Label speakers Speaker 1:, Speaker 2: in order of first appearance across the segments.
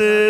Speaker 1: সাথে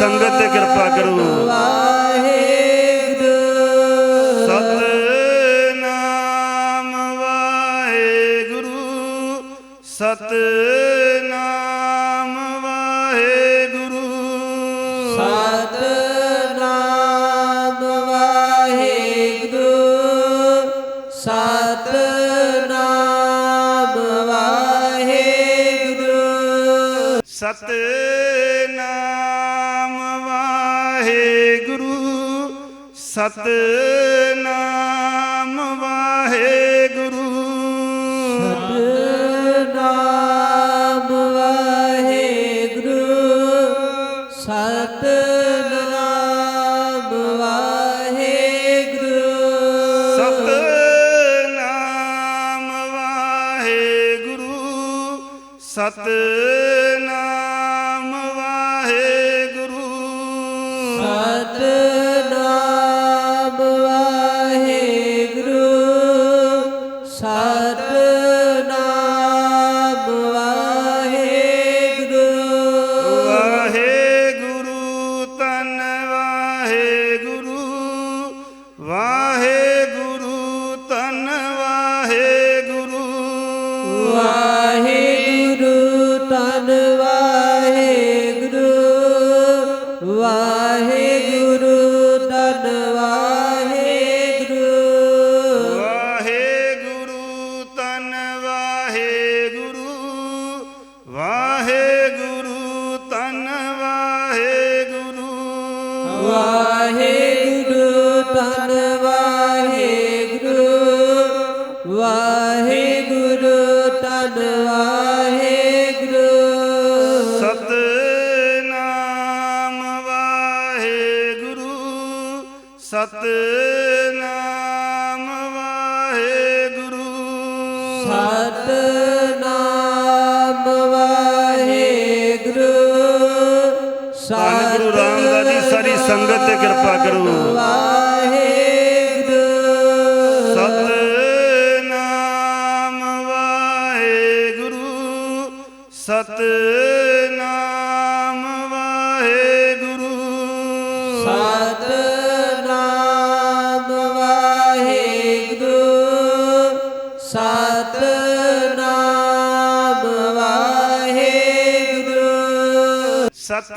Speaker 2: संगत
Speaker 1: कृपा करो ਸਤਨਾਮ
Speaker 2: Vahe ਮੇਰੇ ਤੇ ਕਿਰਪਾ ਕਰੋ।
Speaker 1: ਵਾਹਿਗੁਰੂ
Speaker 2: ਸਤਨਾਮ ਵਾਹਿਗੁਰੂ ਸਤਨਾਮ ਵਾਹਿਗੁਰੂ।
Speaker 1: ਸਤਨਾਮ ਵਾਹਿਗੁਰੂ ਸਤਨਾਮ ਵਾਹਿਗੁਰੂ।
Speaker 2: ਸਤ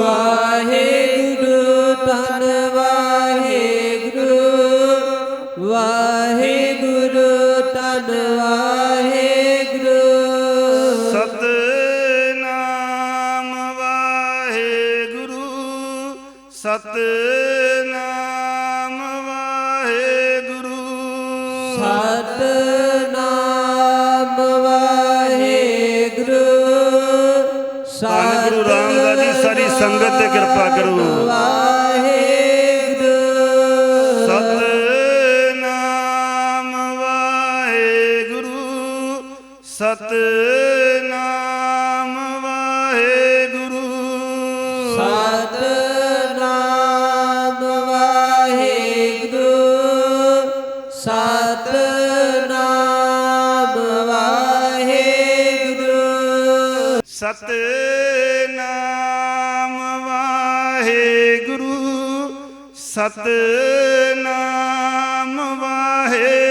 Speaker 1: ਵਾਹਿਗੁਰੂ ਧੰਨ ਸੰਗਤ ਤੇ ਕਿਰਪਾ ਕਰੋ।
Speaker 3: ਵਾਹਿਗੁਰੂ
Speaker 1: ਸਤਨਾਮ ਵਾਹਿਗੁਰੂ ਸਤਨਾਮ ਵਾਹਿਗੁਰੂ।
Speaker 3: ਸਤਨਾਮ ਵਾਹਿਗੁਰੂ ਸਤਨਾਮ ਵਾਹਿਗੁਰੂ।
Speaker 1: ਸਤ ਸਤਨਾਮ ਵਾਹਿਗੁਰੂ।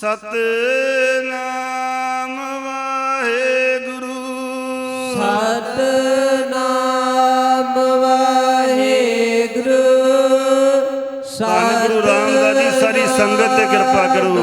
Speaker 3: ਸਤਨਾਮ ਵਾਹਿਗੁਰੂ। ਸਤਨਾਮ ਵਾਹਿਗੁਰੂ।
Speaker 1: ਸਤਿ ਗੁਰੂ ਰਾਮਦਾਸ ਜੀ ਸਾਰੀ ਸੰਗਤ ਤੇ ਕਿਰਪਾ ਕਰੋ।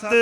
Speaker 2: ਸਤ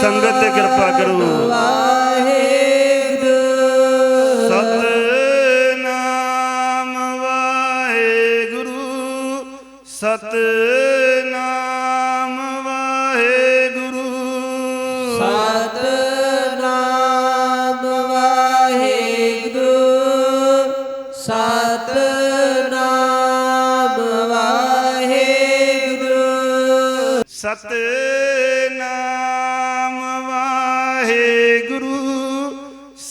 Speaker 2: ਸੰਗਤ ਤੇ ਕਿਰਪਾ ਕਰੋ।
Speaker 1: ਵਾਹਿਗੁਰੂ।
Speaker 2: ਸਤਨਾਮ ਵਾਹਿਗੁਰੂ। ਸਤ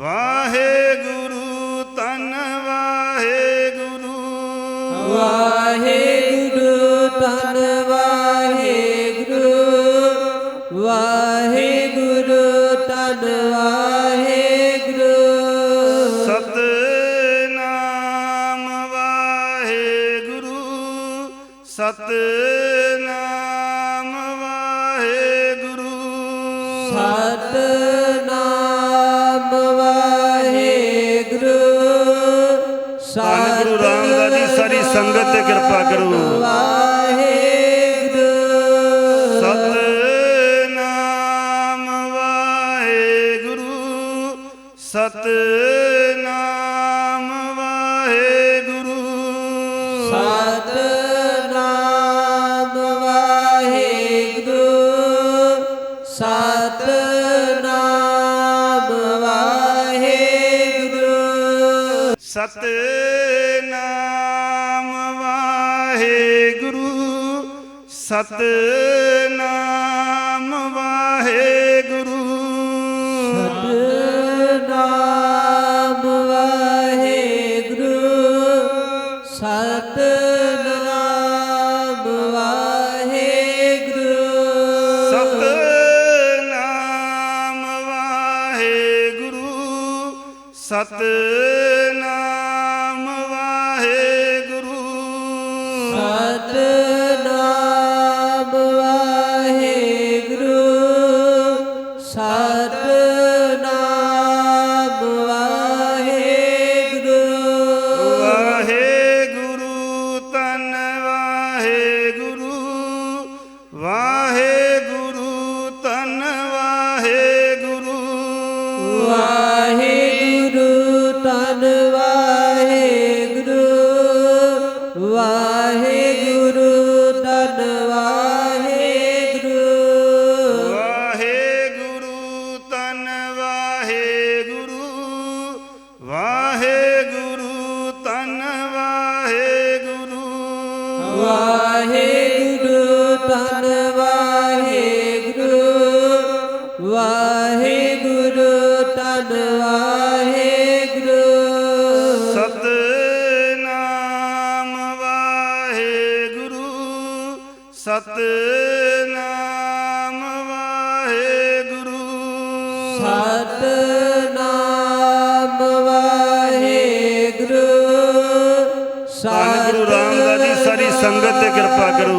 Speaker 2: Wow. ਸੰਗਤ ਤੇ ਕਿਰਪਾ ਕਰੋ।
Speaker 1: ਵਾਹਿਗੁਰੂ
Speaker 2: ਸਤਨਾਮ ਵਾਹਿਗੁਰੂ ਸਤਨਾਮ ਵਾਹਿਗੁਰੂ।
Speaker 1: ਸਤਨਾਮ ਵਾਹਿਗੁਰੂ ਸਤਨਾਮ ਵਾਹਿਗੁਰੂ।
Speaker 2: ਸਤ ਸਤਨਾਮ
Speaker 1: ਸਤਨਾਮ ਵਾਹਿਗੁਰੂ। ਸਤਨਾਮ ਵਾਹਿਗੁਰੂ।
Speaker 2: ਸਤਿਗੁਰੂ ਰਾਮਦਾਸ ਜੀ ਸਾਰੀ ਸੰਗਤ ਕਿਰਪਾ ਕਰੋ।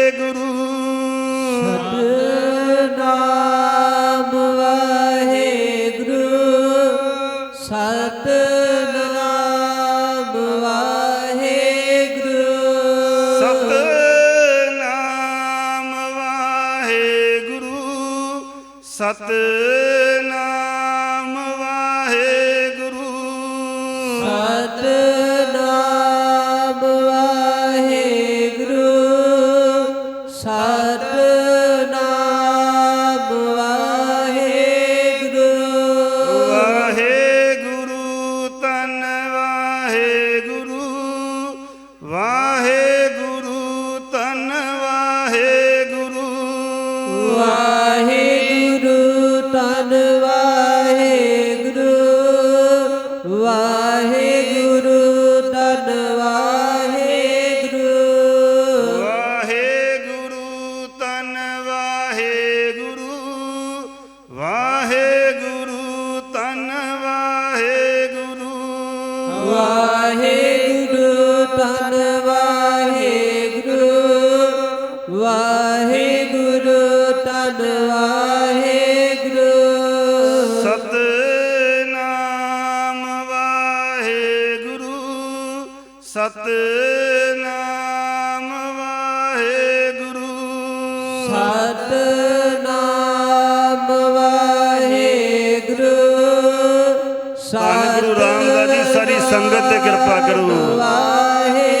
Speaker 2: ਧੰਨ ਗੁਰੂ ਰਾਮਦਾਸ ਜੀ ਸਾਰੀ ਸੰਗਤ ਤੇ ਕਿਰਪਾ ਕਰੋ।
Speaker 1: ਵਾਹਿਗੁਰੂ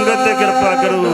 Speaker 2: ਸੰਗਤ ਤੇ ਕਿਰਪਾ ਕਰੋ।